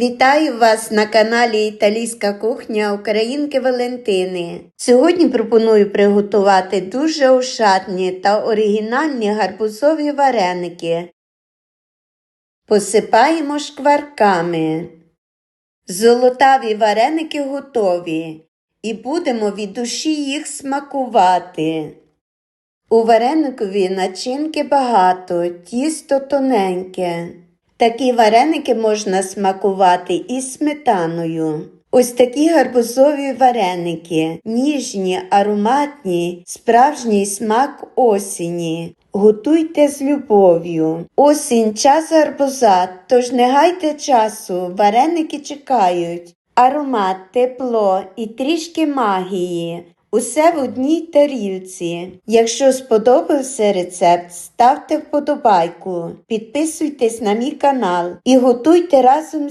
Вітаю вас на каналі Італійська кухня Українки Валентини. Сьогодні пропоную приготувати дуже ошатні та оригінальні гарбузові вареники. Посипаємо шкварками. Золотаві вареники готові і будемо від душі їх смакувати. У вареникові начинки багато, тісто тоненьке. Такі вареники можна смакувати із сметаною. Ось такі гарбузові вареники, ніжні, ароматні, справжній смак осені. Готуйте з любов'ю. Осінь час гарбуза, тож не гайте часу, вареники чекають. Аромат, тепло і трішки магії. Усе в одній тарілці. Якщо сподобався рецепт, ставте вподобайку, підписуйтесь на мій канал і готуйте разом